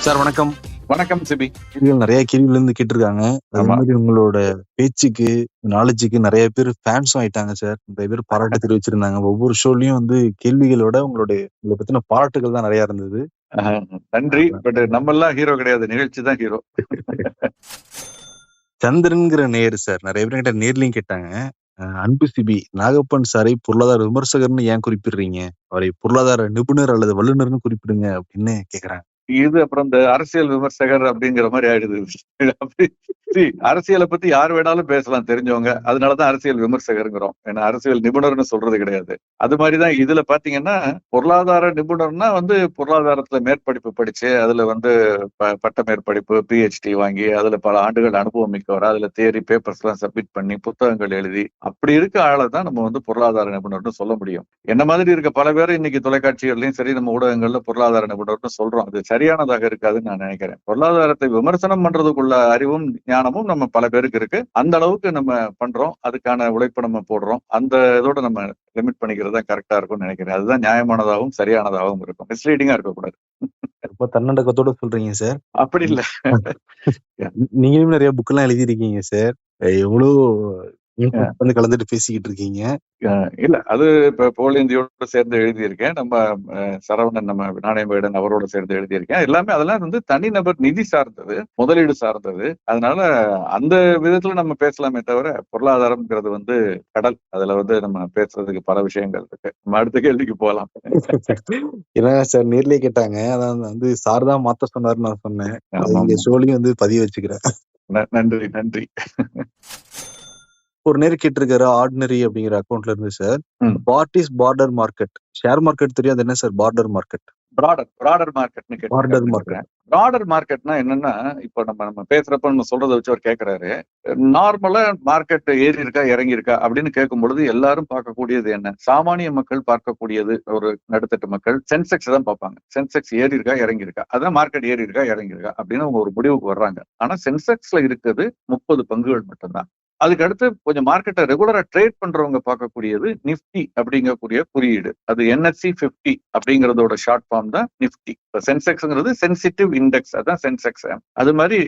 Sir வணக்கம். வணக்கம் CP. கேள்விகள் நிறைய கேள்விகள் இருந்து கேட்டிருக்காங்க. அதே. மாதிரி உங்களோட பேச்சுக்கு நாலேஜுக்கு நிறைய பேர் ஃபேன்ஸும் ஆயிட்டாங்க சார். நிறைய பேர் பாராட்டு தெரிவிச்சிருந்தாங்க. ஒவ்வொரு ஷோலயும் வந்து கேள்விகளோட உங்களுடைய உங்களை பத்தின பாராட்டுகள் தான் நிறைய இருந்தது. நன்றி. பட் நம்ம எல்லாம் ஹீரோ கிடையாது. நிகழ்ச்சி தான் ஹீரோ சந்திரன்கிற நேர் சார். நிறைய பேர் கிட்ட நேர்லயும் கேட்டாங்க. அன்பு சிபி நாகப்பன் சாரை பொருளாதார விமர்சகர்னு ஏன் குறிப்பிடுறீங்க? அவரை பொருளாதார நிபுணர் அல்லது வல்லுநர்னு குறிப்பிடுங்க அப்படின்னு கேக்குறாங்க. இது அப்புறம் இந்த அரசியல் விமர்சகர் அப்படிங்கிற மாதிரி ஆயிடுது. அப்படி அரசியலை பத்தி யார் வேணாலும் பேசலாம் தெரிஞ்சவங்க. அதனாலதான் அரசியல் விமர்சகருங்கிறோம். ஏன்னா அரசியல் நிபுணர்னு சொல்றது கிடையாது. அது மாதிரிதான் இதுல பாத்தீங்கன்னா பொருளாதார நிபுணர்னா வந்து பொருளாதாரத்துல மேற்படிப்பு படிச்சு அதுல வந்து ப- பட்ட மேற்படிப்பு பிஹெச்டி வாங்கி அதுல பல ஆண்டுகள் அனுபவம் மிக்கவர். அதுல தேரி பேப்பர்ஸ் எல்லாம் சப்மிட் பண்ணி புத்தகங்கள் எழுதி அப்படி இருக்க ஆளை தான் நம்ம வந்து பொருளாதார நிபுணர்னு சொல்ல முடியும். என்ன மாதிரி இருக்க பல பேர் இன்னைக்கு தொலைக்காட்சிகள்லயும் சரி நம்ம ஊடகங்கள்ல பொருளாதார நிபுணர்னு சொல்றோம். அது சரியானதாக இருக்காதுன்னு நான் நினைக்கிறேன். பொருளாதாரத்தை விமர்சனம் பண்றதுக்குள்ள அறிவும் ஞானமும் நம்ம பல பேருக்கு இருக்கு. அந்த அளவுக்கு நம்ம பண்றோம். அதுக்கான உழைப்பு நம்ம போடுறோம். அந்த இதோட நம்ம லிமிட் பண்ணிக்கிறது தான் கரெக்டா இருக்கும்னு நினைக்கிறேன். அதுதான் நியாயமானதாகவும் சரியானதாகவும் இருக்கும். மிஸ்லீடிங்கா இருக்கக்கூடாது. ரொம்ப தன்னடக்கத்தோட சொல்றீங்க சார் அப்படி இல்ல. நீங்களும் நிறைய புக் எல்லாம் எழுதியிருக்கீங்க சார் எவ்வளவு வந்து கலந்துட்டு பேசிக்கிட்டு இருக்கீங்க. இல்ல அது இப்ப போல் இந்தியோட சேர்ந்து எழுதியிருக்கேன். நம்ம சரவணன் நம்ம நாணயம்பேடன் அவரோட சேர்ந்து எழுதியிருக்கேன். எல்லாமே அதெல்லாம் வந்து தனிநபர் நிதி சார்ந்தது முதலீடு சார்ந்தது. அதனால அந்த விதத்துல நம்ம பேசலாமே தவிர பொருளாதாரம்ங்கிறது வந்து கடல். அதுல வந்து நம்ம பேசுறதுக்கு பல விஷயங்கள் இருக்கு. நம்ம அடுத்த கேள்விக்கு போகலாம். ஏன்னா சார் நேர்லயே கேட்டாங்க. அதான் வந்து சார் தான் மாத்த சொன்னாருன்னு நான் சொன்னேன். ஷோலையும் வந்து பதிய வச்சுக்கிறேன். நன்றி நன்றி. ஒரு நேரம் கேட்டிருக்காரு ஆர்டினரி அப்படிங்கிற அக்கௌண்ட்ல இருந்து sir. What is border market share market தெரியாது என்ன sir border market broader broader மார்க்கெட்னு Broader market. Broader மார்க்கெட்னா என்னன்னா இப்போ நம்ம நம்ம பேசுறப்ப நம்ம சொல்றதை வச்சு அவர் கேட்கிறாரு நார்மலா மார்க்கெட் ஏறி இருக்கா இறங்கி இருக்கா அப்படின்னு கேட்கும் பொழுது எல்லாரும் பார்க்கக்கூடியது என்ன? சாமானிய மக்கள் பார்க்கக்கூடியது ஒரு நடுத்தட்டு மக்கள் சென்செக்ஸ் தான் பார்ப்பாங்க. சென்செக்ஸ் ஏறி இருக்கா இறங்கி இருக்கா? அதான் மார்க்கெட் ஏறி இருக்கா இறங்கி இருக்கா அப்படின்னு அவங்க ஒரு முடிவுக்கு வர்றாங்க. ஆனா சென்செக்ஸ்ல இருக்குது முப்பது பங்குகள் மட்டும்தான். அதுக்கு அடுத்து கொஞ்சம் மார்க்கெட்டை ரெகுலரா ட்ரேட் பண்றவங்க பார்க்கக்கூடியது நிஃப்டி அப்படிங்கக்கூடிய குறியீடு. அது என்எஸ்சி 50 அப்படிங்கறதோட ஷார்ட் ஃபார்ம் தான் நிஃப்டி சென்செக்ஸ்ங்கிறது சென்சிட்டிவ் இண்டெக்ஸ் அதான் சென்செக்ஸ் அது மாதிரி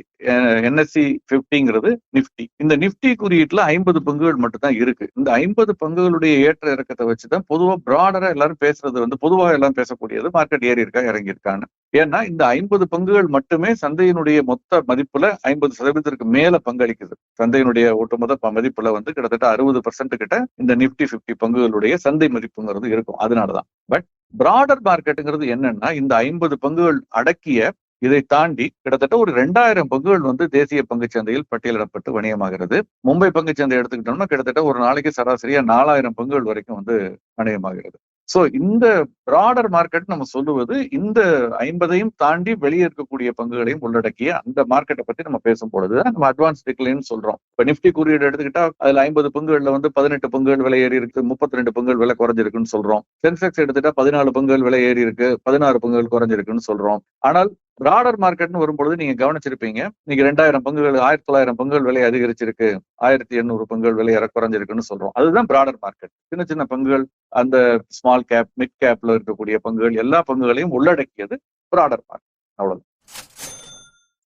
என்எஸ்சி பிப்டிங்கிறது நிஃப்டி இந்த நிஃப்டி குறியீட்டுல ஐம்பது பங்குகள் மட்டும் தான் இருக்கு. இந்த ஐம்பது பங்குகளுடைய ஏற்ற இறக்கத்தை வச்சுதான் பொதுவா ப்ராடரா எல்லாரும் பேசுறது வந்து பொதுவாக எல்லாம் பேசக்கூடியது மார்க்கெட் ஏறி இருக்கா இறங்கி இருக்கான்னு. ஏன்னா இந்த ஐம்பது பங்குகள் மட்டுமே சந்தையினுடைய மொத்த மதிப்புல ஐம்பது சதவீதத்திற்கு மேல பங்களிக்குது. சந்தையினுடைய ஓட்டம் ப- மதிப்புல வந்து கிட்டத்தட்ட அறுபது பர்சன்ட் கிட்ட இந்த நிப்டி 50 பங்குகளுடைய சந்தை மதிப்புங்கிறது இருக்கும். அதனாலதான். பட் பிராடர் மார்க்கெட்டுங்கிறது என்னன்னா இந்த ஐம்பது பங்குகள் அடக்கிய இதை தாண்டி கிட்டத்தட்ட ஒரு ரெண்டாயிரம் பங்குகள் வந்து தேசிய பங்குச்சந்தையில் பட்டியலிடப்பட்டு வணிகமாகிறது. மும்பை பங்குச்சந்தை எடுத்துக்கிட்டோம்னா கிட்டத்தட்ட ஒரு நாளைக்கு சராசரியா நாலாயிரம் பங்குகள் வரைக்கும் வந்து வணிகமாகிறது. சோ இந்த பிராடர் மார்க்கெட் நம்ம சொல்லுவது இந்த ஐம்பதையும் தாண்டி வெளியே இருக்கக்கூடிய பங்குகளையும் உள்ளடக்கிய அந்த மார்க்கெட்டை பத்தி நம்ம பேசும் பொழுதுதான் நம்ம அட்வான்ஸ் டிக்ளைன் சொல்றோம். இப்ப நிப்டி குறியீடு எடுத்துக்கிட்டா அதுல ஐம்பது பங்குகள்ல வந்து பதினெட்டு பங்குகள் விலை ஏறி இருக்கு முப்பத்தி ரெண்டு பங்குகள் விலை குறைஞ்சிருக்குன்னு சொல்றோம். சென்செக்ஸ் எடுத்துட்டா பதினாலு பங்குகள் விலை ஏறி இருக்கு பதினாறு பங்குகள் குறைஞ்சிருக்குன்னு சொல்றோம். ஆனால் பிராடர் மார்க்கெட்னு வரும்பொழுது நீங்க கவனிச்சிருப்பீங்க நீங்க ரெண்டாயிரம் பங்குகள் ஆயிரத்தி தொள்ளாயிரம் பங்குகள் விலை அதிகரிச்சிருக்கு ஆயிரத்தி எண்ணூறு பங்குகள் விலை குறைஞ்சிருக்குன்னு சொல்றோம். அதுதான் பிராடர் மார்க்கெட் சின்ன சின்ன பங்குகள் அந்த ஸ்மால் கேப் மிட் கேப்ல இருக்கக்கூடிய பங்குகள் எல்லா பங்குகளையும் உள்ளடக்கியது பிராடர் மார்க்கெட் அவ்வளவுதான்.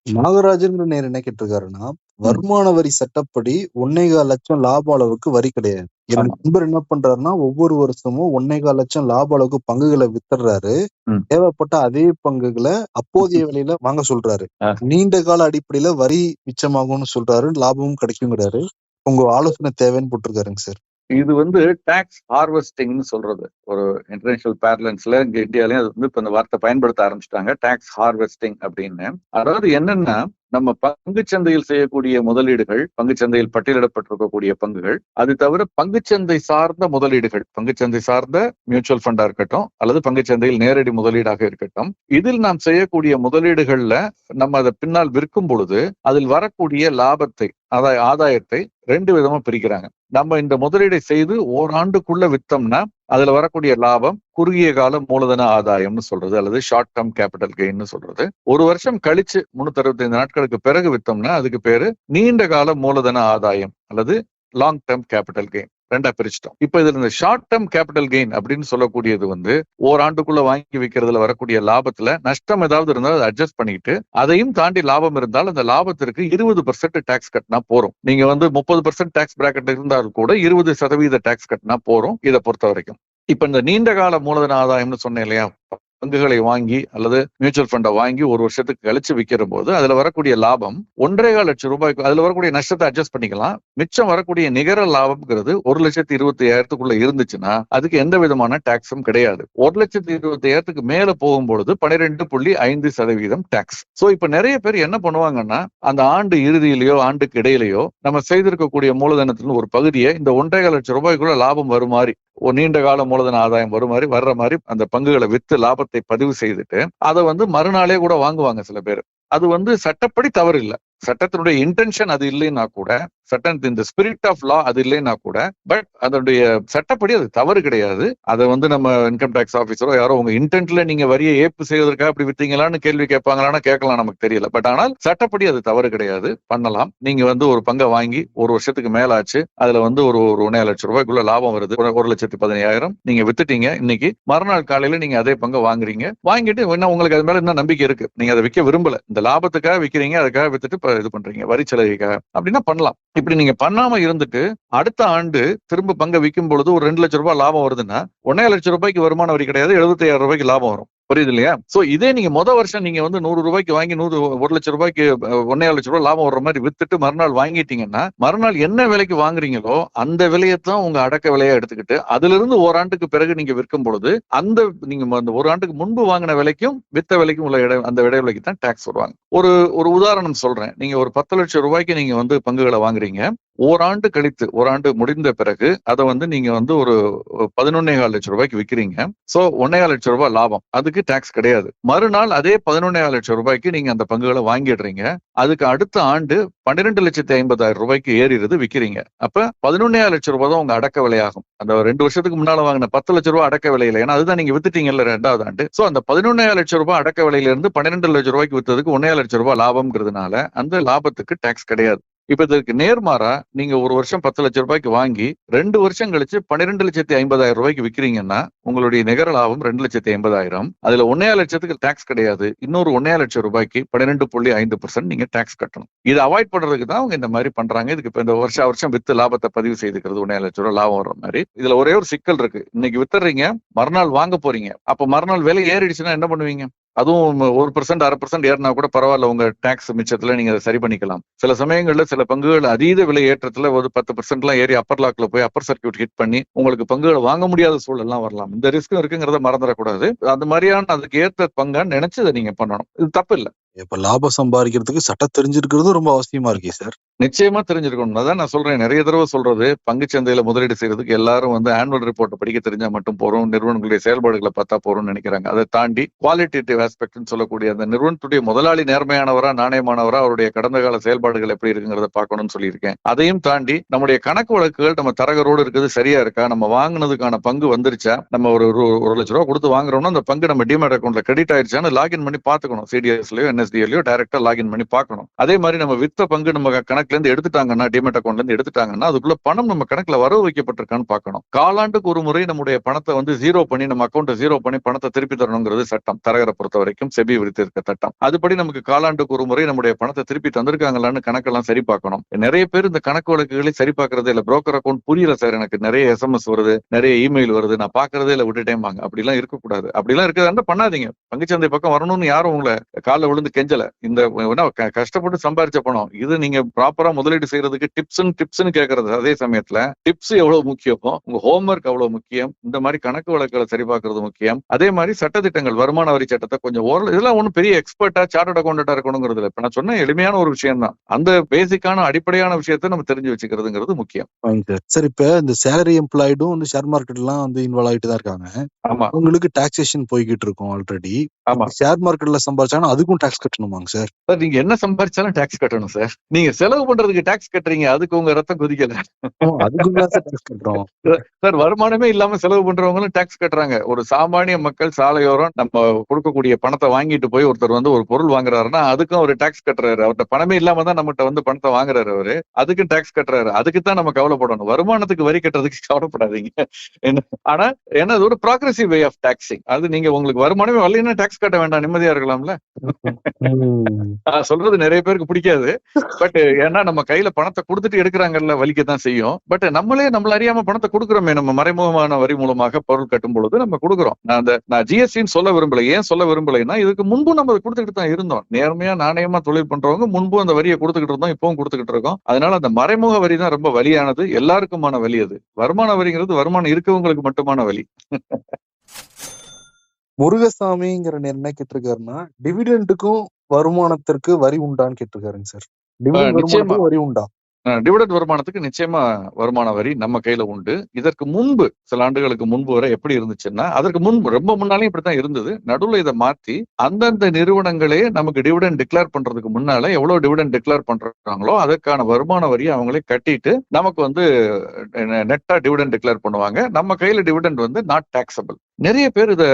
நாகராஜன் நேர் என்ன கேட்டிருக்காருன்னா வருமான வரி சட்டப்படி ஒன்னேகால் லட்சம் லாப அளவுக்கு வரி கிடையாது. என். நண்பர் என்ன பண்றாருன்னா ஒவ்வொரு வருஷமும் ஒன்னேகால் லட்சம் லாப அளவுக்கு பங்குகளை வித்துறாரு. தேவைப்பட்ட அதே பங்குகளை அப்போதைய விலையில வாங்க சொல்றாரு. நீண்ட கால அடிப்படையில வரி மிச்சமாகும்னு சொல்றாரு லாபமும் கிடைக்குங்கிறாரு. உங்க ஆலோசனை தேவைன்னு போட்டிருக்காருங்க சார். இது வந்து டாக்ஸ் ஹார்வெஸ்டிங்னு சொல்றது. ஒரு இன்டர்நேஷனல் பேரலன்ஸ்ல இங்க இந்தியாலயும் அது வந்து இப்ப இந்த வார்த்தை பயன்படுத்த ஆரம்பிச்சிட்டாங்க டாக்ஸ் ஹார்வெஸ்டிங் அப்படின்னு. அதாவது என்னன்னா நம்ம பங்குச்சந்தையில் செய்யக்கூடிய முதலீடுகள் பங்குச்சந்தையில் பட்டியலிடப்பட்டிருக்கக்கூடிய பங்குகள் அது தவிர பங்குச்சந்தை சார்ந்த முதலீடுகள் பங்குச்சந்தை சார்ந்த மியூச்சுவல் ஃபண்டா இருக்கட்டும் அல்லது பங்குச்சந்தையில் நேரடி முதலீடாக இருக்கட்டும் இதில் நாம் செய்யக்கூடிய முதலீடுகள்ல நம்ம அதை பின்னால் விற்கும் பொழுது அதில் வரக்கூடிய லாபத்தை அதாவது ஆதாயத்தை ரெண்டு விதமா பிரிக்கிறாங்க. நம்ம இந்த முதலீடை செய்து ஓராண்டுக்குள்ள வித்தோம்னா அதுல வரக்கூடிய லாபம் குறுகிய கால மூலதன ஆதாயம்னு சொல்றது அல்லது ஷார்ட் டேர்ம் கேபிட்டல் கெயின்னு சொல்றது. ஒரு வருஷம் கழிச்சு முன்னூத்தி அறுபத்தைந்து நாட்களுக்கு பிறகு வித்தோம்னா அதுக்கு பேரு நீண்ட கால மூலதன ஆதாயம் அல்லது லாங் டேர்ம் கேபிட்டல் கெயின் ரெண்டா பிரிச்சிட்டோம். இப்ப இதுல இந்த ஷார்ட் டேர்ம் கேபிட்டல் கெயின் அப்படின்னு சொல்லக்கூடியது வந்து ஓராண்டுக்குள்ள வாங்கி வைக்கிறதுல வரக்கூடிய லாபத்துல நஷ்டம் ஏதாவது இருந்தால் அதை அட்ஜஸ்ட் பண்ணிட்டு அதையும் தாண்டி லாபம் இருந்தால் அந்த லாபத்திற்கு இருபது பர்சன்ட் டாக்ஸ் கட்டினா போறோம். நீங்க வந்து முப்பது பர்சன்ட் டாக்ஸ் பிராக்கெட் இருந்தாலும் கூட இருபது சதவீத டாக்ஸ் கட்டினா போறோம் இதை பொறுத்த வரைக்கும். இப்ப இந்த நீண்ட கால மூலதன ஆதாயம்னு சொன்னேன் இல்லையா? பங்குகளை வாங்கி அல்லது மியூச்சுவல் ஃபண்டை வாங்கி ஒரு வருஷத்துக்கு கழிச்சு விற்கிற போது அதுல வரக்கூடிய லாபம் ஒன்றே கால் லட்சம் ரூபாய்க்கு அதுல வரக்கூடிய நஷ்டத்தை அட்ஜஸ்ட் பண்ணிக்கலாம். மிச்சம் வரக்கூடிய நிகர லாபம்ங்கிறது ஒரு லட்சத்தி இருபத்தி ஐயாயிரத்துக்குள்ள இருந்துச்சுன்னா அதுக்கு எந்த விதமான டாக்ஸும் கிடையாது. ஒரு லட்சத்தி இருபத்தி ஐயாயிரத்துக்கு மேல போகும்பொழுது பனிரெண்டு புள்ளி ஐந்து சதவீதம் டாக்ஸ் சோ இப்ப நிறைய பேர் என்ன பண்ணுவாங்கன்னா அந்த ஆண்டு இறுதியிலேயோ ஆண்டுக்கு இடையிலேயோ நம்ம செய்திருக்கக்கூடிய மூலதனத்தின் ஒரு பகுதியை இந்த ஒன்றரை லட்சம் ரூபாய்க்குள்ள லாபம் வரும் மாதிரி ஒரு நீண்ட கால மூலதன ஆதாயம் வரும் மாதிரி வர்ற மாதிரி அந்த பங்குகளை வித்து லாபத்தை பதிவு செய்துட்டு அதை வந்து மறுநாளே கூட வாங்குவாங்க சில பேர். அது வந்து சட்டப்படி தவறு இல்லை சட்டத்தினுடைய இன்டென்ஷன் அது இல்லைன்னா கூட சட்டன் இந்த ஸ்பிரிட் ஆஃப் லா அது இல்லைன்னா கூட பட் அதனுடைய சட்டப்படி அது தவறு கிடையாது. அதை வந்து நம்ம இன்கம் டேக்ஸ் ஆஃபீஸரோ யாரோ உங்க இன்டென்ட்ல நீங்க வரியை ஏப்பு செய்வதற்காக அப்படி வித்தீங்களான்னு கேள்வி கேட்பாங்களான்னு கேட்கலாம் நமக்கு தெரியல. பட் ஆனால் சட்டப்படி அது தவறு கிடையாது. பண்ணலாம். நீங்க வந்து ஒரு பங்கை வாங்கி ஒரு வருஷத்துக்கு மேல ஆச்சு அதுல வந்து ஒரு ஒரு ஒன்னே லட்சம் ரூபாய்க்குள்ள லாபம் வருது. ஒரு- ஒரு லட்சத்தி பதினாயிரம் நீங்க வித்துட்டீங்க இன்னைக்கு. மறுநாள் காலையில நீங்க அதே பங்கை வாங்குறீங்க. வாங்கிட்டு என்ன உங்களுக்கு அது மேல இன்னும் நம்பிக்கை இருக்கு. நீங்க அதை விற்க விரும்பல. இந்த லாபத்துக்காக விற்கிறீங்க அதுக்காக வித்துட்டு இது பண்றீங்க. வரி சலுகைக்காக அப்படின்னா பண்ணலாம். இப்படி நீங்க பண்ணாம இருந்துட்டு அடுத்த ஆண்டு திரும்ப பங்கை விற்கும் பொழுது ஒரு ரெண்டு லட்சம் ரூபாய் லாபம் வருதுன்னா ஒன்னே லட்சம் ரூபாய்க்கு வருமான வரி கிடையாது எழுபத்தி ரூபாய்க்கு லாபம் வரும். புரியுது இல்லையா? சோ இதே நீங்க முத வருஷம் நீங்க வந்து நூறு ரூபாய்க்கு வாங்கி நூறு ஒரு லட்சம் ரூபாய்க்கு ஒன்னே லட்சம் ரூபாய் லாபம் வர்ற மாதிரி வித்துட்டு மறுநாள் வாங்கிட்டீங்கன்னா மறுநாள் என்ன விலைக்கு வாங்குறீங்களோ அந்த விலையை தான் உங்க அடக்க விலையா எடுத்துக்கிட்டு அதுல இருந்து ஓராண்டுக்கு பிறகு நீங்க விற்கும் பொழுது அந்த நீங்க அந்த ஒரு ஆண்டுக்கு முன்பு வாங்கின விலைக்கும் வித்த விலைக்கும் உள்ள இட அந்த இடைவெளிக்கு தான் டாக்ஸ் வருவாங்க. ஒரு ஒரு உதாரணம் சொல்றேன். நீங்க ஒரு பத்து லட்சம் ரூபாய்க்கு நீங்க வந்து பங்குகளை வாங்குறீங்க. ஓராண்டு கழித்து ஓராண்டு முடிந்த பிறகு அதை வந்து நீங்க வந்து ஒரு பதினொன்னே கால் லட்சம் ரூபாய்க்கு விற்கிறீங்க சோ ஒன்னே கால் லட்சம் ரூபாய் லாபம். அதுக்கு டாக்ஸ் கிடையாது. மறுநாள் அதே பதினொன்னே கால் லட்சம் ரூபாய்க்கு நீங்க அந்த பங்குகளை வாங்கிடுறீங்க. அதுக்கு அடுத்த ஆண்டு பன்னிரெண்டு லட்சத்தி ஐம்பதாயிரம் ரூபாய்க்கு ஏறிடுது விற்கிறீங்க அப்ப பதினொன்னே லட்சம் ரூபாய் தான் உங்க அடக்க விலையாகும். அந்த ரெண்டு வருஷத்துக்கு முன்னால வாங்கின பத்து லட்சம் ரூபாய் அடக்க விலையில. ஏன்னா அதுதான் நீங்க வித்துட்டீங்கல்ல ரெண்டாவது ஆண்டு. சோ அந்த பதினொன்னே லட்சம் ரூபாய் அடக்க விலையில இருந்து பன்னிரெண்டு லட்சம் ரூபாய்க்கு வித்ததுக்கு ஒன்னே லட்சம் ரூபாய் லாபம்ங்கிறதுனால அந்த லாபத்துக்கு டாக்ஸ் கிடையாது. இப்ப இதற்கு நேர்மாறா நீங்க ஒரு வருஷம் பத்து லட்சம் ரூபாய்க்கு வாங்கி ரெண்டு வருஷம் கழிச்சு பன்னிரெண்டு லட்சத்தி ஐம்பதாயிரம் ரூபாய்க்கு விற்கிறீங்கன்னா உங்களுடைய நிகர லாபம் ரெண்டு லட்சத்தி ஐம்பதாயிரம். அதுல ஒன்னே லட்சத்துக்கு டாக்ஸ் கிடையாது. இன்னொரு ஒன்னே லட்சம் ரூபாய்க்கு பன்னிரெண்டு புள்ளி ஐந்து பர்சன்ட் நீங்க டாக்ஸ் கட்டணும். இதை அவாய்ட் பண்றதுக்கு தான் அவங்க இந்த மாதிரி பண்றாங்க. இதுக்கு இப்ப இந்த வருஷம் வருஷம் வித்து லாபத்தை பதிவு செய்துக்கிறது ஒன்னே லட்சம் ரூபாய் லாபம் வர்ற மாதிரி. இதுல ஒரே ஒரு சிக்கல் இருக்கு. இன்னைக்கு வித்துறீங்க மறுநாள் வாங்க போறீங்க. அப்ப மறுநாள் விலை ஏறிடுச்சுன்னா என்ன பண்ணுவீங்க? அதுவும் ஒரு பர்சன்ட் அரை பர்சன்ட் ஏறினா கூட பரவாயில்ல உங்க டாக்ஸ் மிச்சத்துல நீங்க அதை சரி பண்ணிக்கலாம். சில சமயங்கள்ல சில பங்குகள் அதீத விலை ஏற்றத்துல ஒரு பத்து பர்சன்ட் எல்லாம் ஏறி அப்பர் லாக்ல போய் அப்பர் சர்க்கியூட் ஹிட் பண்ணி உங்களுக்கு பங்குகளை வாங்க முடியாத சூழல்லாம் வரலாம். இந்த ரிஸ்க்கும் இருக்குங்கிறத மறந்துடக்கூடாது. அந்த மாதிரியான அதுக்கு ஏற்ற பங்கான்னு நினைச்சு அதை நீங்க பண்ணணும். இது தப்பு இல்லை இப்ப லாபம் சம்பாதிக்கிறதுக்கு சட்டம் தெரிஞ்சிருக்கிறது ரொம்ப அவசியமா இருக்கே சார். நிச்சயமா தெரிஞ்சிருக்கணும். அதான் நான் சொல்றேன். நிறைய தடவை சொல்றது பங்கு சந்தையில முதலீடு செய்யறதுக்கு எல்லாரும் வந்து ஆனுவல் ரிப்போர்ட்டை படிக்க தெரிஞ்சா மட்டும் போறோம். நிறுவனங்களுடைய செயல்பாடுகளை பார்த்தா போறோம்னு நினைக்கிறாங்க. அதை தாண்டி குவாலிட்டேட்டிவ் ஆஸ்பெக்ட்னு சொல்லக்கூடிய அந்த நிறுவனத்துடைய முதலாளி நேர்மையானவரா நாணயமானவரா அவருடைய கடந்த கால செயல்பாடுகள் எப்படி இருக்குங்கிறத பார்க்கணும்னு சொல்லியிருக்கேன். அதையும் தாண்டி நம்முடைய கணக்கு வழக்குகள் நம்ம தரகரோடு இருக்குது சரியா இருக்கா? நம்ம வாங்கினதுக்கான பங்கு வந்துருச்சா? நம்ம ஒரு ஒரு- ஒரு லட்ச ரூபா கொடுத்து வாங்குறோம்னா அந்த பங்கு நம்ம டிமேட் அக்கௌண்ட்ல கிரெடிட் ஆயிடுச்சான்னு லாகின் பண்ணி பாத்துக்கணும் சிடிஎஸ்லயோ என்எஸ்டிஎல்லையோ டைரக்டா லாகின் பண்ணி பார்க்கணும். அதே மாதிரி நம்ம வித்த பங்கு நம்ம கணக்குல இருந்து எடுத்துட்டாங்கன்னா டிமெட் அக்கௌண்ட்ல இருந்து எடுத்துட்டாங்கன்னா அதுக்குள்ள பணம் நம்ம கணக்குல வரவு வைக்கப்பட்டிருக்கான்னு பார்க்கணும். காலாண்டுக்கு ஒரு முறை நம்முடைய பணத்தை வந்து ஜீரோ பண்ணி நம்ம அக்கௌண்ட்டை ஜீரோ பண்ணி பணத்தை திருப்பி தரணுங்கிறது சட்டம். தரகரை பொறுத்த வரைக்கும் செபி விரித்திருக்க சட்டம். அதுபடி நமக்கு காலாண்டுக்கு ஒரு முறை நம்முடைய பணத்தை திருப்பி தந்திருக்காங்களான்னு கணக்கெல்லாம் சரி பார்க்கணும். நிறைய பேர் இந்த கணக்கு வழக்குகளை சரி பார்க்கறது இல்ல. புரோக்கர் அக்கௌண்ட் புரியல சார் எனக்கு நிறைய எஸ்எம்எஸ் வருது நிறைய இமெயில் வருது. நான் பாக்குறதே இல்ல விட்டுட்டேம்பாங்க. அப்படிலாம் இருக்கக்கூடாது. அப்படிலாம் இருக்கிறதா பண்ணாதீங்க. பங்குச்சந்தை பக்கம் வரணும்னு யாரும் உங்களை காலில் விழுந்து கெஞ்சல. இந்த கஷ்டப்பட்டு சம்பாரிச்ச பணம். இது நீங்க ப்ராப்பரா முதலீடு செய்யறதுக்கு டிப்ஸ் டிப்ஸ்னு கேக்குறது. அதே சமயத்துல டிப்ஸ் எவ்வளவு முக்கியமோ? உங்க ஹோம்ஒர்க் அவ்வளவு முக்கியம். இந்த மாதிரி கணக்கு வழக்குகளை சரி பார்க்கறது முக்கியம். அதே மாதிரி சட்டத்திட்டங்கள் வருமான வரி சட்டத்தை கொஞ்சம் ஓரளவு இதெல்லாம் ஒன்றும் பெரிய எக்ஸ்பர்ட்டா சார்ட்டட் அக்கௌண்டா இருக்கணுங்கிறது இல்லை. இப்ப நான் சொன்ன எளிமையான ஒரு விஷயம் தான் அந்த பேசிக்கான அடிப்படையான விஷயத்தை நம்ம தெரிஞ்சு வச்சுக்கிறதுங்கிறது முக்கியம். சார் இப்ப இந்த சேலரி எம்ப்ளாய்டும் வந்து ஷேர் மார்க்கெட்லாம் வந்து இன்வால்வ் ஆயிட்டு தான் இருக்காங்க. ஆமா. அவங்களுக்கு டாக்ஸேஷன் போய்கிட்டு இருக்கும் ஆல்ரெடி ஆமா. ஷேர் மார்க்கெட்ல சம்பாதிச்சாங்கன்னா அதுக்கும் டாக்ஸ் கட்டணுமாங்க சார்? சார் நீங்க என்ன சம்பாரிச்சாலும் டாக்ஸ் கட்டணும் சார். நீங்க செலவு பண்றதுக்கு டாக்ஸ் கட்டுறீங்க அதுக்கு உங்க ரத்தம் கொதிக்கல. அதுக்குள்ள சார் டாக்ஸ் கட்டுறோம். சார் வருமானமே இல்லாம செலவு பண்றவங்களும் டாக்ஸ் கட்டுறாங்க. ஒரு சாமானிய மக்கள் சாலையோரம் நம்ம கொடுக்கக்கூடிய பணத்தை வாங்கிட்டு போய் ஒருத்தர் வந்து ஒரு பொருள் வாங்குறாருன்னா அதுக்கும் ஒரு டாக்ஸ் கட்டுறாரு. அவர்கிட்ட பணமே இல்லாம தான் நம்மகிட்ட வந்து பணத்தை வாங்குறாரு அவரு. அதுக்கும் டாக்ஸ் கட்டுறாரு. அதுக்கு தான் நம்ம கவலைப்படணும். வருமானத்துக்கு வரி கட்டுறதுக்கு கவலைப்படாதீங்க. ஆனா என்ன அது ஒரு ப்ராக்ரசிவ் வே ஆஃப் டாக்ஸிங் அது நீங்க உங்களுக்கு வருமானமே வரலைன்னா டாக்ஸ் கட்ட வேண்டாம். நிம்மதியா இருக்கலாம்ல. சொல்றது நிறைய பேருக்கு பிடிக்காது. பட் ஏன்னா நம்ம கையில பணத்தை கொடுத்துட்டு எடுக்கிறாங்கல்ல வலிக்கத்தான் செய்யும். பட் நம்மளே நம்மள அறியாம பணத்தை கொடுக்குறோமே நம்ம மறைமுகமான வரி மூலமாக பொருள் கட்டும் பொழுது நம்ம கொடுக்குறோம். நான் அந்த நான் ஜிஎஸ்டின்னு சொல்ல விரும்பல. ஏன் சொல்ல விரும்பலைன்னா இதுக்கு முன்பு நம்ம கொடுத்துக்கிட்டு தான் இருந்தோம். நேர்மையா நாணயமா தொழில் பண்றவங்க முன்பும் அந்த வரியை கொடுத்துக்கிட்டு இருந்தோம் இப்பவும் கொடுத்துக்கிட்டு இருக்கோம். அதனால அந்த மறைமுக வரி தான் ரொம்ப வலியானது. எல்லாருக்குமான வலி அது. வருமான வரிங்கிறது வருமானம் இருக்கவங்களுக்கு மட்டுமான வலி. முருகசாமிங்கிற என்ன கேட்டிருக்காருன்னா டிவிடெண்டுக்கும் வருமானத்திற்கு வரி உண்டான்னு கேட்டிருக்காருங்க சார். டிவிடெண்ட் வரி உண்டா? டிவிடெண்ட் வருமானத்துக்கு நிச்சயமா வருமான வரி நம்ம கையில உண்டு. இதற்கு முன்பு சில ஆண்டுகளுக்கு முன்பு வரை எப்படி இருந்துச்சுன்னா அதற்கு முன்பு ரொம்ப முன்னாலே இப்படித்தான் இருந்தது. நடுவில் இதை மாத்தி அந்தந்த நிறுவனங்களே நமக்கு டிவிடெண்ட் டிக்ளேர் பண்றதுக்கு முன்னால எவ்வளவு டிவிடெண்ட் டிக்ளேர் பண்றாங்களோ அதற்கான வருமான வரியை அவங்களே கட்டிட்டு நமக்கு வந்து நெட்டா டிவிடெண்ட் டிக்ளேர் பண்ணுவாங்க. நம்ம கையில டிவிடெண்ட் வந்து நாட் டாக்ஸபிள். நிறைய பேர் இதை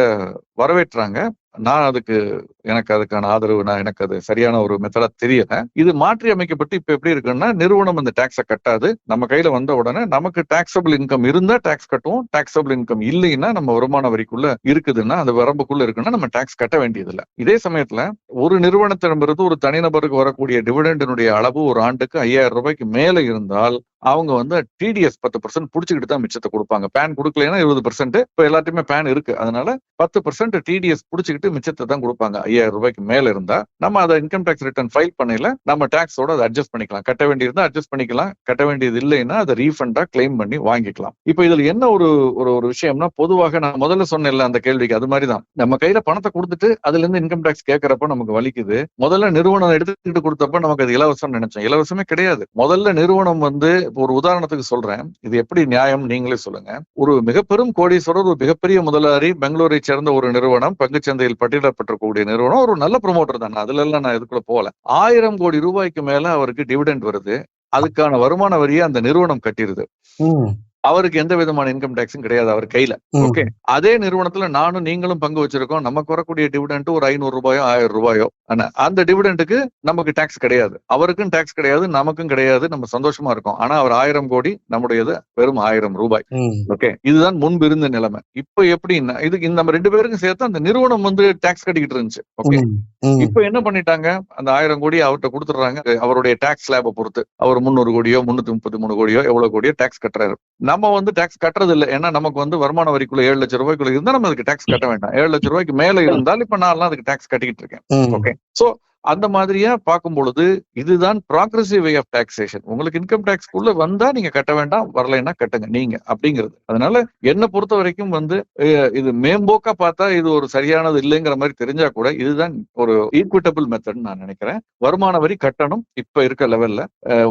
வரவேற்றாங்க. நான் அதுக்கு எனக்கு அதுக்கான ஆதரவு நான் எனக்கு அது சரியான ஒரு மெத்தடா தெரியல. இது மாற்றி அமைக்கப்பட்டு இப்ப எப்படி இருக்குன்னா நிறுவனம் அந்த டாக்ஸை கட்டாது. நம்ம கையில வந்த உடனே நமக்கு டாக்ஸபிள் இன்கம் இருந்தா டாக்ஸ் கட்டுவோம். டாக்ஸபிள் இன்கம் இல்லைன்னா நம்ம வருமான வரிக்குள்ள இருக்குதுன்னா அந்த வரம்புக்குள்ள இருக்குன்னா நம்ம டாக்ஸ் கட்ட வேண்டியது இதே சமயத்துல ஒரு நிறுவனத்திடமிருந்து ஒரு தனிநபருக்கு வரக்கூடிய டிவிடெண்டினுடைய அளவு ஒரு ஆண்டுக்கு ஐயாயிரம் ரூபாய்க்கு மேல இருந்தால் அவங்க வந்து டிடிஎஸ் பத்து பர்சன்ட் பிடிச்சிக்கிட்டு தான் மிச்சத்தை கொடுப்பாங்க. பேன் கொடுக்கலைன்னா இருபது பர்சன்ட் இப்போ எல்லாத்தையுமே பேன் இருக்கு. அதனால பத்து பர்சன்ட் டிடிஎஸ் பிடிச்சிக்கிட்டு மிச்சத்தை தான் கொடுப்பாங்க. ஐயாயிரம் ரூபாய்க்கு மேல இருந்தா நம்ம அதை இன்கம் டேக்ஸ் ரிட்டர்ன் ஃபைல் பண்ணல நம்ம டாக்ஸோட அதை அட்ஜஸ்ட் பண்ணிக்கலாம். கட்ட வேண்டியிருந்தா அட்ஜஸ்ட் பண்ணிக்கலாம். கட்ட வேண்டியது இல்லைன்னா அதை ரீஃபண்டா கிளைம் பண்ணி வாங்கிக்கலாம். இப்போ இதுல என்ன ஒரு ஒரு ஒரு விஷயம்னா பொதுவாக நான் முதல்ல சொன்னேன்ல அந்த கேள்விக்கு அது மாதிரி தான் நம்ம கையில பணத்தை கொடுத்துட்டு அதுல இருந்து இன்கம் டேக்ஸ் கேட்கறப்ப நமக்கு வலிக்குது. முதல்ல நிறுவனம் எடுத்துக்கிட்டு கொடுத்தப்ப நமக்கு அது இலவசம் நினைச்சோம் இலவசமே கிடையாது. முதல்ல நிறுவனம் வந்து இப்போ ஒரு உதாரணத்துக்கு சொல்றேன். இது எப்படி நியாயம்? நீங்களே சொல்லுங்க. ஒரு மிக பெரும் கோடீஸ்வரர் ஒரு மிகப்பெரிய முதலாளி பெங்களூரை சேர்ந்த ஒரு நிறுவனம் பங்குச்சந்தையில் பட்டியலப்பட்டிருக்கக்கூடிய நிறுவனம் ஒரு நல்ல ப்ரொமோட்டர் தானே. அதுல எல்லாம் நான் இதுக்குள்ள போகல. ஆயிரம் கோடி ரூபாய்க்கு மேல அவருக்கு டிவிடெண்ட் வருது. அதுக்கான வருமான வரியை அந்த நிறுவனம் கட்டிருது. அவருக்கு எந்த விதமான இன்கம் டேக்ஸும் கிடையாது அவர் கையில. ஓகே அதே நிறுவனத்துல நானும் நீங்களும் பங்கு வச்சிருக்கோம். நமக்கு வரக்கூடிய டிவிடெண்ட் ஒரு ஐநூறு ரூபாயோ ஆயிரம் ரூபாயோ. அந்த டிவிடெண்டுக்கு நமக்கு டாக்ஸ் கிடையாது. அவருக்கும் டாக்ஸ் கிடையாது நமக்கும் கிடையாது. நம்ம சந்தோஷமா இருக்கோம். ஆனா அவர் ஆயிரம் கோடி நம்முடையது வெறும் ஆயிரம் ரூபாய். ஓகே இதுதான் முன்பு இருந்த நிலைமை. இப்ப எப்படின்னா இது இந்த நம்ம ரெண்டு பேருக்கும் சேர்த்து அந்த நிறுவனம் வந்து டாக்ஸ் கட்டிக்கிட்டு இருந்துச்சு. ஓகே. இப்ப என்ன பண்ணிட்டாங்க? அந்த ஆயிரம் கோடி அவர்கிட்ட கொடுத்துடுறாங்க. அவருடைய டாக்ஸ் ஸ்லாபை பொறுத்து. அவர் முந்நூறு கோடியோ முன்னூத்தி முப்பத்தி மூணு கோடியோ எவ்வளவு கோடியோ டாக்ஸ் கட்டுறாரு. நம்ம வந்து டாக்ஸ் கட்டுறது இல்லை ஏன்னா நமக்கு வந்து வருமான வரிக்குள்ள ஏழு லட்சம் ரூபாய்க்குள்ள இருந்தா நம்ம அதுக்கு டாக்ஸ் கட்ட வேண்டாம். ஏழு லட்சம் ரூபாய்க்கு மேல இருந்தால் இப்ப நான் அதுக்கு டாக்ஸ் கட்டிக்கிட்டு இருக்கேன். ஓகே சோ அந்த மாதிரியா பார்க்கும் பொழுது இதுதான் ப்ராக்ரசிவ் வே ஆஃப் டாக்ஸேஷன் உங்களுக்கு இன்கம் டேக்ஸ்க்குள்ள வந்தா நீங்க கட்ட வேண்டாம் வரலைன்னா கட்டுங்க நீங்க அப்படிங்கிறது. அதனால என்ன பொறுத்த வரைக்கும் வந்து இது மேம்போக்கா பார்த்தா இது ஒரு சரியானது இல்லைங்கிற மாதிரி தெரிஞ்சா கூட இதுதான் ஒரு ஈக்விட்டபிள் மெத்தட் நான் நினைக்கிறேன். வருமான வரி கட்டணும் இப்ப இருக்க லெவல்ல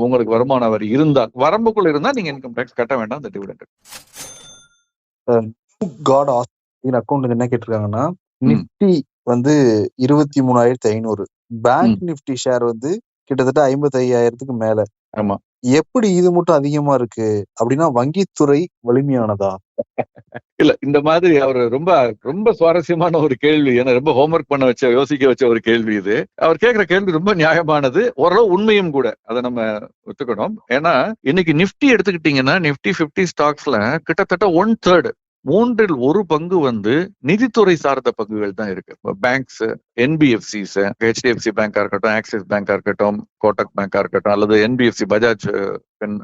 உங்களுக்கு வருமான வரி இருந்தால் வரம்புக்குள்ள இருந்தா நீங்க இன்கம் டேக்ஸ் கட்ட வேண்டாம் அந்த டிவிடெண்ட் காட் ஆஸ்தின் அக்கௌண்ட் என்ன கேட்டிருக்காங்கன்னா. நிப்டி வந்து இருபத்தி மூணாயிரத்தி ஐநூறு. பேங்க் நிப்டி ஷேர் வந்து கிட்டத்தட்ட ஐம்பத்தி ஐயாயிரத்துக்கு மேல. ஆமா. எப்படி இது மட்டும் அதிகமா இருக்கு? அப்படின்னா வங்கித்துறை வலிமையானதா? இல்ல இந்த மாதிரி அவர் ரொம்ப ரொம்ப சுவாரஸ்யமான ஒரு கேள்வி. ஏன்னா ரொம்ப ஹோம்ஒர்க் பண்ண வச்ச யோசிக்க வச்ச ஒரு கேள்வி இது. அவர் கேட்கிற கேள்வி ரொம்ப நியாயமானது. ஓரளவு உண்மையும் கூட. அதை நம்ம ஒத்துக்கணும். ஏன்னா இன்னைக்கு நிப்டி எடுத்துக்கிட்டீங்கன்னா நிப்டி 50 ஸ்டாக்ஸ்ல கிட்டத்தட்ட ஒன் தேர்ட் மூன்றில் ஒரு பங்கு வந்து நிதித்துறை சார்ந்த பங்குகள் தான் இருக்கு. பேங்க்ஸ் என்பிஎஃப்சிஸ் ஹெச்டிஎஃப்சி பேங்கா இருக்கட்டும் ஆக்சிஸ் பேங்கா இருக்கட்டும் கோட்டக் பேங்கா இருக்கட்டும் அல்லது என்பிஎஃப்சி பஜாஜ்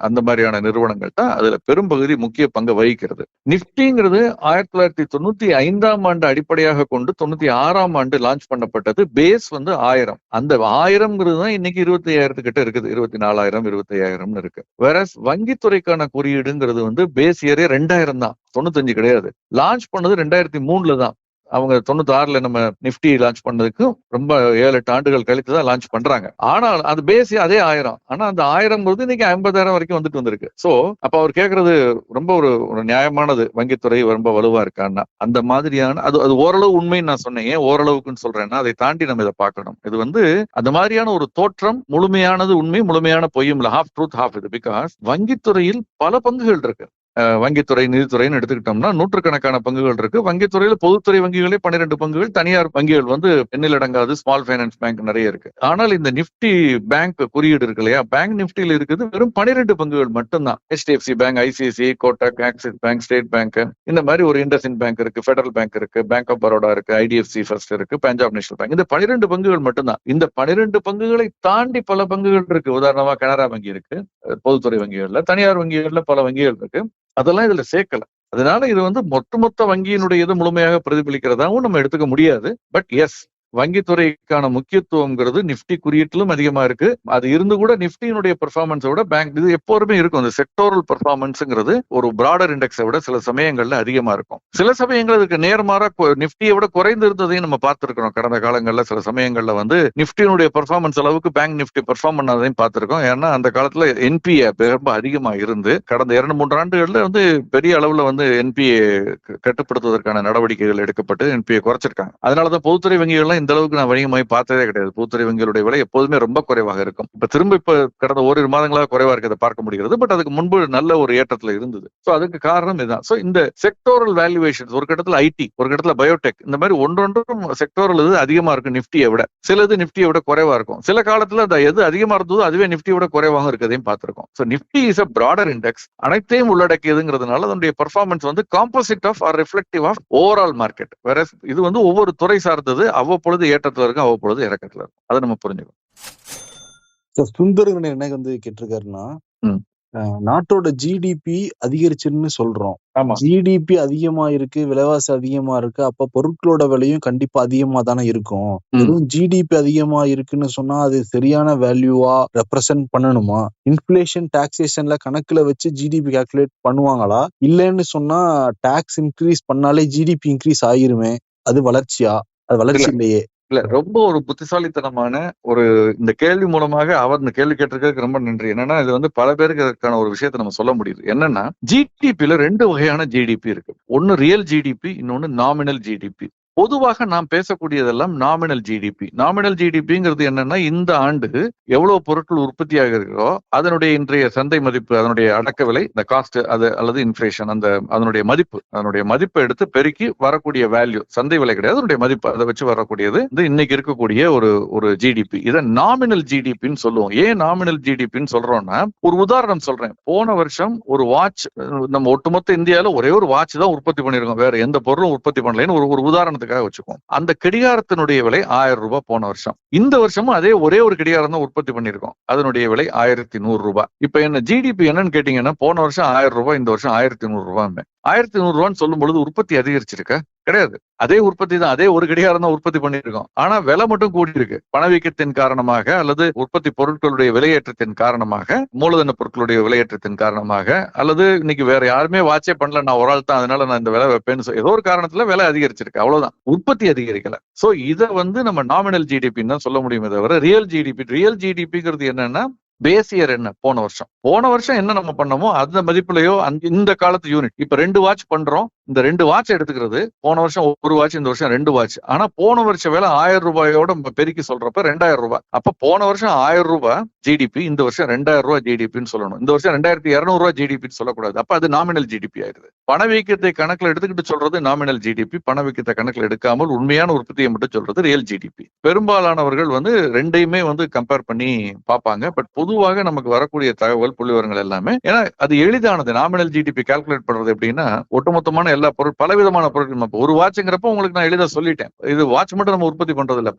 அந்த மாதிரியான நிறுவனங்கள் தான் அதுல பெரும்பகுதி முக்கிய பங்கு வகிக்கிறது. நிப்டிங்கிறது ஆயிரத்தி தொள்ளாயிரத்தி தொண்ணூத்தி ஐந்தாம் ஆண்டு அடிப்படையாக கொண்டு தொண்ணூத்தி ஆறாம் ஆண்டு லான்ச் பண்ணப்பட்டது. பேஸ் வந்து ஆயிரம். அந்த ஆயிரம்ங்கிறது தான் இன்னைக்கு இருபத்தி ஐயாயிரத்து கிட்ட இருக்குது. இருபத்தி நாலாயிரம் இருபத்தி ஐயாயிரம்னு இருக்கு. வேற வங்கித்துறைக்கான குறியீடுங்கிறது வந்து பேஸ் இயரே ரெண்டாயிரம் தான். தொண்ணூத்தஞ்சு கிடையாது. லான்ச் பண்ணது ரெண்டாயிரத்தி மூணுல தான். அவங்க தொண்ணூத்தி ஆறுல நம்ம நிப்டி லான்ச் பண்ணதுக்கு ரொம்ப ஏழு எட்டு ஆண்டுகள் கழித்து தான் லான்ச் பண்றாங்க. ஆனால் அது பேசி அதே ஆயிரம். ஆனா அந்த ஆயிரம் இன்னைக்கு ஐம்பதாயிரம் வரைக்கும் வந்துட்டு வந்திருக்கு. சோ அப்ப அவர் கேக்குறது ரொம்ப ஒரு ஒரு நியாயமானது. வங்கித்துறை ரொம்ப வலுவா இருக்கான்னா. அந்த மாதிரியான அது அது ஓரளவு உண்மைன்னு நான் சொன்னேன். ஏன் ஓரளவுக்குன்னு சொல்றேன்னா அதை தாண்டி நம்ம இதை பார்க்கணும். இது வந்து அந்த மாதிரியான ஒரு தோற்றம் முழுமையானது உண்மை முழுமையான பொய்யும் இல்லை. ஹாஃப் ட்ரூத் ஹாஃப் இது. பிகாஸ் வங்கித்துறையில் பல பங்குகள் இருக்கு. வங்கித்துறை நிதித்துறைன்னு எடுத்துக்கிட்டோம்னா நூற்றுக்கணக்கான பங்குகள் இருக்கு. வங்கித்துறையில பொதுத்துறை வங்கிகளே பன்னிரெண்டு பங்குகள் தனியார் வங்கிகள் வந்து எண்ணில் அடங்காது ஸ்மால் ஃபைனான்ஸ் பேங்க் நிறைய இருக்கு. ஆனால் இந்த நிப்டி பேங்க் குறியீடு இருக்கு இல்லையா? பேங்க் நிப்டியில் இருக்குது வெறும் பன்னிரெண்டு பங்குகள் மட்டும்தான். HDFC bank ICICI Kotak Axis bank State bank இந்த மாதிரி ஒரு இண்டஸ்இன் பேங்க் இருக்கு ஃபெடரல் பேங்க் இருக்கு பேங்க் ஆஃப் பரோடா இருக்கு ஐடிஎஃப்சி ஃபர்ஸ்ட் இருக்கு பஞ்சாப் நேஷனல் பேங்க் இந்த பன்னிரெண்டு பங்குகள் மட்டும்தான். இந்த பன்னிரெண்டு பங்குகளை தாண்டி பல பங்குகள் இருக்கு. உதாரணமா கனரா வங்கி இருக்கு பொதுத்துறை வங்கிகள்ல தனியார் வங்கிகள்ல பல வங்கிகள் இருக்கு. அதெல்லாம் இதுல சேர்க்கல. அதனால இது வந்து மொத்த மொத்த வங்கியினுடைய இது முழுமையாக பிரதிபலிக்கிறதாவும் நம்ம எடுத்துக்க முடியாது. பட் எஸ் வங்கித்துறைக்கான முக்கியத்துவம்ங்கிறது நிப்டி குறியீட்டிலும் அதிகமா இருக்கு. அது இருந்து கூட நிப்டியினுடைய பெர்ஃபார்மன்ஸை விட பேங்க் இது எப்போதுமே இருக்கும். அந்த செக்டோரல் பெர்ஃபார்மன்ஸ்ங்கிறது ஒரு பிராடர் இண்டெக்ஸை விட சில சமயங்கள்ல அதிகமா இருக்கும். சில சமயங்கள் அதுக்கு நேர்மாறா நிப்டியை விட குறைந்து இருந்ததையும் நம்ம பார்த்திருக்கிறோம். கடந்த காலங்கள்ல சில சமயங்கள்ல வந்து நிப்டியினுடைய பெர்ஃபார்மன்ஸ் அளவுக்கு பேங்க் நிப்டி பெர்ஃபார்ம் பண்ணாதையும் பார்த்திருக்கோம். ஏன்னா அந்த காலத்துல என்பிஏ ரொம்ப அதிகமா இருந்து கடந்த இரண்டு மூன்று ஆண்டுகள்ல வந்து பெரிய அளவுல வந்து என்பிஏ கட்டுப்படுத்துவதற்கான நடவடிக்கைகள் எடுக்கப்பட்டு என்பிஏ குறைச்சிருக்காங்க. அதனாலதான் பொதுத்துறை வங்கிகள்லாம் இந்த அளவுக்கு நான் வணிகமாய் பார்த்ததே கிடையாது. பொதுத்துறை விலை எப்போதுமே ரொம்ப குறைவாக இருக்கும். இப்ப திரும்ப இப்ப கடந்த ஓரிரு மாதங்களாக குறைவா இருக்கிறத பார்க்க முடிகிறது. பட் அதுக்கு முன்பு நல்ல ஒரு ஏற்றத்துல இருந்தது. சோ அதுக்கு காரணம் இதுதான். சோ இந்த செக்டோரல் வேல்யூவேஷன் ஒரு கட்டத்துல ஐடி ஒரு கட்டத்துல பயோடெக் இந்த மாதிரி ஒன்றொன்றும் செக்டோரல் இது அதிகமா இருக்கும் நிப்டியை விட. சிலது நிப்டியை விட குறைவா இருக்கும். சில காலத்துல அந்த எது அதிகமா இருந்ததோ அதுவே நிப்டி விட குறைவாக இருக்கதையும் பார்த்திருக்கோம். So Nifty is a broader index அனைத்தையும் உள்ளடக்கியதுங்கிறதுனால அதனுடைய பர்ஃபார்மன்ஸ் வந்து composite of or reflective of overall market வேற இது வந்து ஒவ்வொரு துறை சார்ந்தது அவ்வப்பொழுது ஏற்றத்துல இருக்கும் அவ்வப்பொழுது இறக்கத்துல இருக்கும் அதை நம்ம புரிஞ்சுக்கணும். சுந்தரன் என்ன வந்து கேட்டிருக்காருன்னா நாட்டோட ஜிடிபி அதிகரிச்சுன்னு சொல்றோம். ஆமா. ஜிடிபி அதிகமா இருக்கு விலைவாசி அதிகமா இருக்கு அப்ப பொருட்களோட விலையும் கண்டிப்பா அதிகமா தானே இருக்கும். வெறும் ஜிடிபி அதிகமா இருக்குன்னு சொன்னா அது சரியான வேல்யூவா ரெப்ரசன்ட் பண்ணணுமா? இன்ஃபிளேஷன் டாக்ஸேஷன்ல கணக்குல வச்சு ஜிடிபி கால்குலேட் பண்ணுவாங்களா? இல்லைன்னு சொன்னா டாக்ஸ் இன்க்ரீஸ் பண்ணாலே ஜிடிபி இன்க்ரீஸ் ஆயிருமே. அது வளர்ச்சியா? அது வளர்ச்சி இல்லையே. இல்ல ரொம்ப ஒரு புத்திசாலித்தனமான ஒரு இந்த கேள்வி மூலமாக அவர் இந்த கேள்வி கேட்டிருக்கிறதுக்கு ரொம்ப நன்றி. என்னன்னா இது வந்து பல பேருக்கு இதற்கான ஒரு விஷயத்தை நம்ம சொல்ல முடியுது. என்னன்னா ஜிடிபில ரெண்டு வகையான ஜிடிபி இருக்கு. ஒன்னு ரியல் ஜிடிபி இன்னொன்னு நாமினல் ஜிடிபி பொதுவாக நாம் பேசக்கூடியதெல்லாம் நாமினல் ஜிடிபி நாமினல் ஜிடிபிங்கிறது என்னன்னா இந்த ஆண்டு எவ்வளவு பொருட்கள் உற்பத்தி ஆகிறதோ அதனுடைய இன்றைய சந்தை மதிப்பு அதனுடைய அடக்க விலை இந்த காஸ்ட் அது அல்லது இன்ஃபிளேஷன் அந்த அதனுடைய மதிப்பு அதனுடைய மதிப்பை எடுத்து பெருக்கி வரக்கூடிய வேல்யூ சந்தை விலை கிடையாது அதனுடைய மதிப்பு அதை வச்சு வரக்கூடியது இந்த இன்னைக்கு இருக்கக்கூடிய ஒரு ஒரு ஜிடிபி இதை நாமினல் ஜிடிபின்னு சொல்லுவோம். ஏன் நாமினல் ஜிடிபின்னு சொல்றோம்னா ஒரு உதாரணம் சொல்றேன். போன வருஷம் ஒரு வாட்ச் நம்ம ஒட்டுமொத்த இந்தியாவில் ஒரே ஒரு வாட்ச் தான் உற்பத்தி பண்ணிருக்கோம் வேற எந்த பொருளும் உற்பத்தி பண்ணலைன்னு ஒரு ஒரு உதாரணத்துக்காக வச்சுக்கோம் அந்த கடிகாரத்தினுடைய விலை ஆயிரம் ரூபாய் போன வருஷம். இந்த வருஷமும் அதே ஒரே ஒரு கடிகாரம் தான் உற்பத்தி பண்ணிருக்கோம் அதனுடைய விலை ஆயிரத்தி நூறு ரூபாய். இப்ப என்ன ஜிடிபி என்னன்னு கேட்டீங்கன்னா போன வருஷம் ஆயிரம் ரூபாய் இந்த வருஷம் ஆயிரத்தி நூறு ரூபாய். ஆயிரத்தி நூறு ரூபான்னு சொல்லும் பொழுது உற்பத்தி அதிகரிச்சிருக்க? கிடையாது. அதே உற்பத்தி தான் அதே ஒரு கடிகாரம் தான் உற்பத்தி பண்ணியிருக்கோம். ஆனா விலை மட்டும் கூடி இருக்கு பணவீக்கத்தின் காரணமாக அல்லது உற்பத்தி பொருட்களுடைய விலையேற்றத்தின் காரணமாக மூலதன பொருட்களுடைய விலையேற்றத்தின் காரணமாக அல்லது இன்னைக்கு வேற யாருமே வாட்சே பண்ணல நான் ஒரு ஆள் தான் அதனால நான் இந்த விலை வைப்பேன்னு ஏதோ ஒரு காரணத்துல விலை அதிகரிச்சிருக்கு. அவ்வளவுதான். உற்பத்தி அதிகரிக்கல. சோ இதை வந்து நம்ம நாமினல் ஜிடிபின்னு தான் சொல்ல முடியுமே தவிர ரியல் ஜிடிபி ரியல் ஜிடிபிங்கிறது என்னன்னா பேஸ் இயர் என்ன? போன வருஷம். போன வருஷம் என்ன நம்ம பண்ணமோ அந்த மதிப்புலயோ அந்த இந்த காலத்து யூனிட் இப்ப ரெண்டு வாட்ச் பண்றோம். இந்த ரெண்டு வாட்ச் எடுத்துக்கிறது போன வருஷம் ஒரு வாட்ச் இந்த வருஷம் ரெண்டு வாட்ச் ஆனா போன வருஷம் வேலை ஆயிரம் ரூபாயோட நம்ம பெருக்கி சொல்றப்ப ரெண்டாயிரம் ரூபாய். அப்ப போன வருஷம் ஆயிரம் ரூபாய் ஜிடிபி இந்த வருஷம் ரெண்டாயிரம் ரூபாய் ஜிடிபின்னு சொல்லணும். இந்த வருஷம் ரெண்டாயிரத்தி இருநூறு ரூபாய் ஜிடிபின்னு சொல்லக்கூடாது. அப்ப அது நாமினல் ஜிடிபி ஆயிருது பணவீக்கத்தை கணக்கில் எடுத்துக்கிட்டு சொல்றது நாமினல் ஜிடிபி பணவீக்கத்தை கணக்கில் எடுக்காமல் உண்மையான உற்பத்தியை மட்டும் சொல்றது ரியல் ஜிடிபி பெரும்பாலானவர்கள் வந்து ரெண்டையுமே வந்து கம்பேர் பண்ணி பார்ப்பாங்க. பட் பொதுவாக நமக்கு வரக்கூடிய தகவல் புள்ளிவரங்கள் எல்லாமே ஏன்னா அது எளிதானது. நாமினல் ஜிடிபி கால்குலேட் பண்றது எப்படின்னா ஒட்டுமொத்தமான எல்லா பொருள் பலவிதமான பொருட்கள் நம்ம ஒரு வாட்ச்ங்கிறப்ப உங்களுக்கு நான் எளிதா சொல்லிட்டேன். இது வாட்ச் மட்டும் நம்ம உற்பத்தி பண்றது இல்ல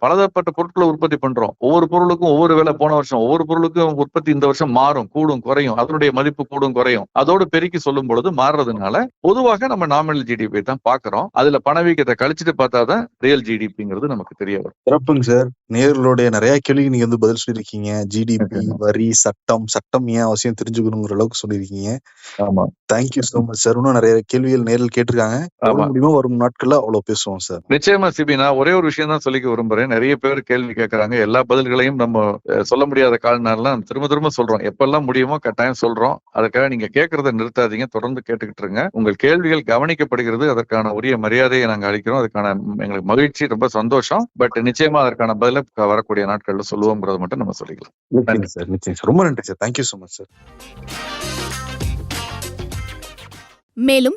பொருட்களை உற்பத்தி பண்றோம். ஒவ்வொரு பொருளுக்கும் ஒவ்வொரு விலை. போன வருஷம் ஒவ்வொரு பொருளுக்கும் உற்பத்தி இந்த வருஷம் மாறும் கூடும் குறையும். அதனுடைய மதிப்பு கூடும் குறையும். அதோடு பெருக்கி சொல்லும் பொழுது மாறுறதுனால பொதுவாக நம்ம நாமினல் ஜிடிபி தான் பாக்குறோம் அதுல பணவீக்கத்தை கழிச்சிட்டு பார்த்தாதான் ரியல் ஜிடிபிங்கிறது நமக்கு தெரிய வரும். சிறப்புங்க சார். நேர்களுடைய நிறைய கேள்விக்கு நீங்க வந்து பதில் சொல்லியிருக்கீங்க. ஜிடிபி வரி சட்டம் சட்டம் ஏன் அவசியம் தெரிஞ்சுக்கணுங்கிற அளவுக்கு சொல்லியிருக்கீங்க. ஆமா. தேங்க்யூ சோ மச் சார் இன்னும் நிறைய கேள்விகள் நேரில் கேட்டு எவ்வளவு முடியுமோ வரும் நாட்கள்ல அவ்வளவு பேசுவோம் சார். நிச்சயமா சிபி. நான் ஒரே ஒரு விஷயம் தான் சொல்லிக்க விரும்புறேன். நிறைய பேர் கேள்வி கேட்கறாங்க. எல்லா பதில்களையும் நம்ம சொல்ல முடியாத காலனாலாம் திரும்ப திரும்ப சொல்றோம். எப்பெல்லாம் முடியுமோ கட்டாயம் சொல்றோம். அதுக்காக நீங்க கேட்கறத நிறுத்தாதீங்க. தொடர்ந்து கேட்டுக்கிட்டு இருங்க. உங்கள் கேள்விகள் கவனிக்கப்படுகிறது. அதற்கான உரிய மரியாதையை நாங்க அளிக்கிறோம். அதுக்கான எங்களுக்கு மகிழ்ச்சி ரொம்ப சந்தோஷம். பட் நிச்சயமா அதற்கான பதில வரக்கூடிய நாட்கள்ல சொல்லுவோங்கிறத மட்டும் நம்ம சொல்லிக்கலாம். நிச்சயம் சார். நிச்சயம் சார். ரொம்ப நன்றி sir. Thank you so much sir. மேலும்